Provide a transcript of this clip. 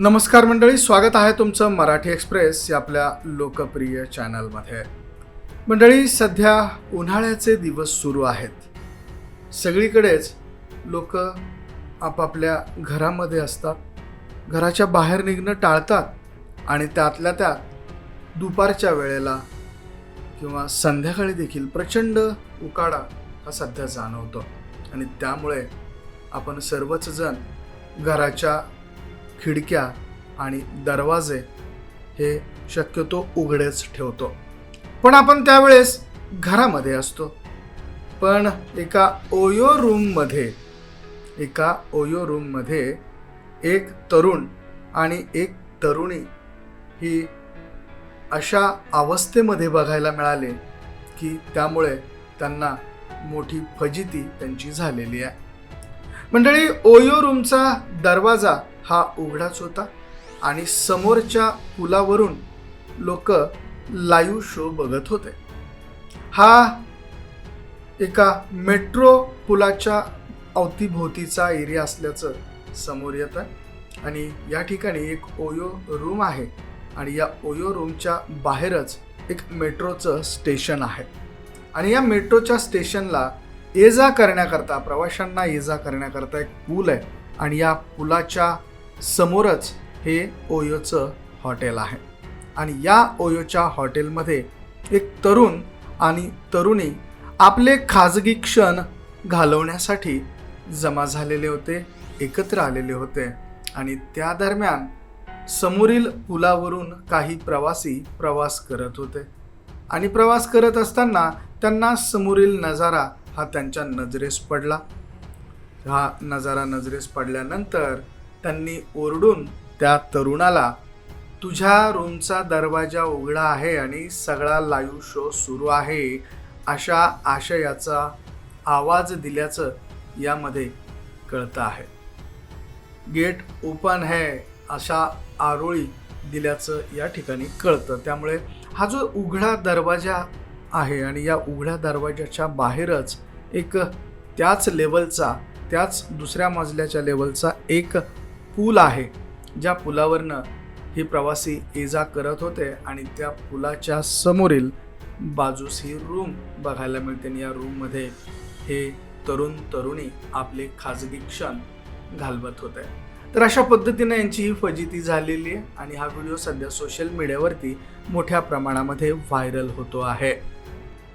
नमस्कार मंडळी स्वागत आहे तुमचं मराठी एक्सप्रेस या आपल्या लोकप्रिय चॅनलमध्ये. मंडळी सध्या उन्हाळ्याचे दिवस सुरू आहेत. सगळीकडेच लोक आपापल्या घरामध्ये असतात. घराच्या बाहेर निघणं टाळतात आणि त्यातल्या त्यात दुपारच्या वेळेला किंवा संध्याकाळी देखील प्रचंड उकाडा हा सध्या जाणवतो. आणि त्यामुळे आपण सर्वच जण घराच्या खिडक्या आणि दरवाजे हे शक्यतो उघडेच ठेवतो. पण आपण त्यावेळेस घरामध्ये असतो. पण एका ओयो रूममध्ये एका ओयो रूममध्ये एक तरुण आणि एक तरुणी ही अशा अवस्थेमध्ये बघायला मिळाले की त्यामुळे त्यांना मोठी फजिती त्यांची झालेली आहे. मंडळी ओयो रूमचा दरवाजा हा उघडाच होता आणि समोरच्या पुलावरून लोक लाईव्ह शो बघत होते. हा एका मेट्रो पुलाच्या अवतीभोवतीचा एरिया असल्याचं समोर येतं आहे. आणि या ठिकाणी एक ओयो रूम आहे आणि या ओयो रूमच्या बाहेरच एक मेट्रोचं स्टेशन आहे. आणि या मेट्रोच्या स्टेशनला ये जा करण्याकरता प्रवाशांना ये जा करण्याकरता एक पूल आहे. आणि या पुलाच्या समोरच हे ओयोचं हॉटेल आहे. आणि या ओयोच्या हॉटेलमध्ये एक तरुण आणि तरुणी आपले खाजगी क्षण घालवण्यासाठी जमा झालेले होते एकत्र आलेले होते. आणि त्या दरम्यान समोरील पुलावरून काही प्रवासी प्रवास करत होते. आणि प्रवास करत असताना त्यांना समोरील नजारा हा त्यांच्या नजरेस पडला. हा नजारा नजरेस पडल्यानंतर त्यांनी ओरडून त्या तरुणाला तुझ्या रूमचा दरवाजा उघडा आहे आणि सगळा लाईव्ह शो सुरू आहे अशा आशयाचा आवाज दिल्याचं यामध्ये कळतं आहे. गेट ओपन है अशा आरोळी दिल्याचं या ठिकाणी कळतं. त्यामुळे हा जो उघडा दरवाजा आहे आणि या उघड्या दरवाजाच्या बाहेरच एक त्याच लेवलचा त्याच दुसऱ्या मजल्याच्या लेवलचा एक पूल आहे ज्या पुलावरनं हे प्रवासी ये जा करत होते आणि त्या पुलाच्या समोरील बाजूस ही रूम बघायला मिळते. आणि या रूममध्ये हे तरुण तरुणी आपले खाजगी क्षण घालवत होते. तर अशा पद्धतीने यांची ही फजिती झालेली आहे आणि हा व्हिडिओ सध्या सोशल मीडियावरती मोठ्या प्रमाणामध्ये व्हायरल होतो आहे.